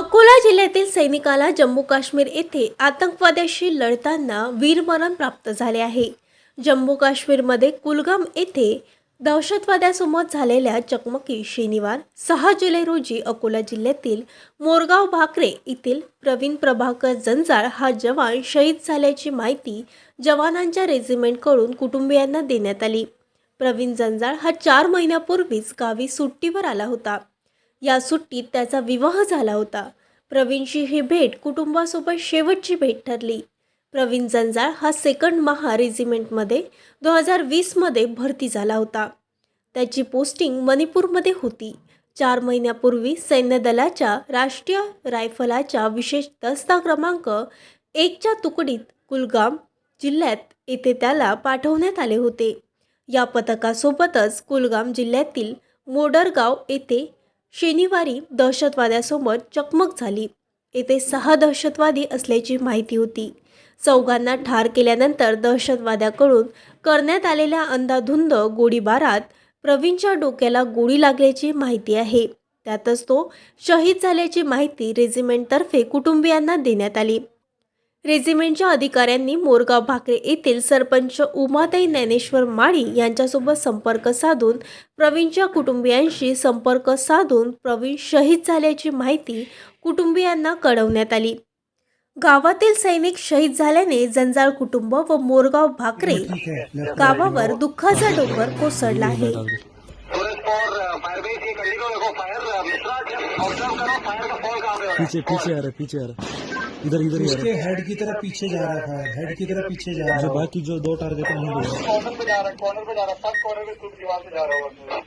अकोला जिल्ह्यातील सैनिकाला जम्मू काश्मीर येथे आतंकवाद्याशी लढताना वीरमरण प्राप्त झाले आहे. जम्मू काश्मीरमध्ये कुलगाम येथे दहशतवाद्यासोबत झालेल्या चकमकी शनिवार सहा जुलै रोजी अकोला जिल्ह्यातील मोरगाव भाकरे येथील प्रवीण प्रभाकर जंजाळ हा जवान शहीद झाल्याची माहिती जवानांच्या रेजिमेंटकडून कुटुंबियांना देण्यात आली. प्रवीण जंजाळ हा चार महिन्यापूर्वीच गावी सुट्टीवर आला होता. या सुट्टीत त्याचा विवाह झाला होता. प्रवीणची ही भेट कुटुंबासोबत शेवटची भेट ठरली. प्रवीण जंजाळ हा सेकंड महा रेजिमेंटमध्ये दोन हजार वीसमध्ये भरती झाला होता. त्याची पोस्टिंग मणिपूरमध्ये होती. चार महिन्यापूर्वी सैन्य दलाच्या राष्ट्रीय रायफलाच्या विशेष दस्ता क्रमांक एकच्या तुकडीत कुलगाम जिल्ह्यात येथे त्याला पाठवण्यात आले होते. या पथकासोबतच कुलगाम जिल्ह्यातील मोडरगाव येथे शनिवारी दहशतवाद्यासोबत चकमक झाली. येथे सहा दहशतवादी असल्याची माहिती होती. चौघांना ठार केल्यानंतर दहशतवाद्याकडून करण्यात आलेल्या अंधाधुंद गोळीबारात प्रवीणच्या डोक्याला गोळी लागल्याची माहिती आहे. त्यातच तो शहीद झाल्याची माहिती रेजिमेंटतर्फे कुटुंबियांना देण्यात आली. रेजिमेंटच्या अधिकाऱ्यांनी मोरगाव भाकरे येथील सरपंच उमाताई ज्ञानेश्वर माळी यांच्यासोबत संपर्क साधून प्रवीणच्या कुटुंबियांशी संपर्क साधून प्रवीण शहीद झाल्याची माहिती कुटुंबियांना कळवण्यात आली. गावातील सैनिक शहीद झाल्याने जंजाळ कुटुंब व मोरगाव भाकरे गावावर दुःखाचा डोंगर कोसळला आहे. पीछे पीछे आ रहा पीछे आ रहा. इधर इधर ही उसके हेड की तरफ पीछे जा रहा है हेड की तरफ पीछे जा है रहा जो है बाकी जो दो टारगेट है कॉर्नर पे जा रहा है कॉर्नर पे जा रहा है कॉर्नर पे कुछ दीवार पे जा रहा होगा।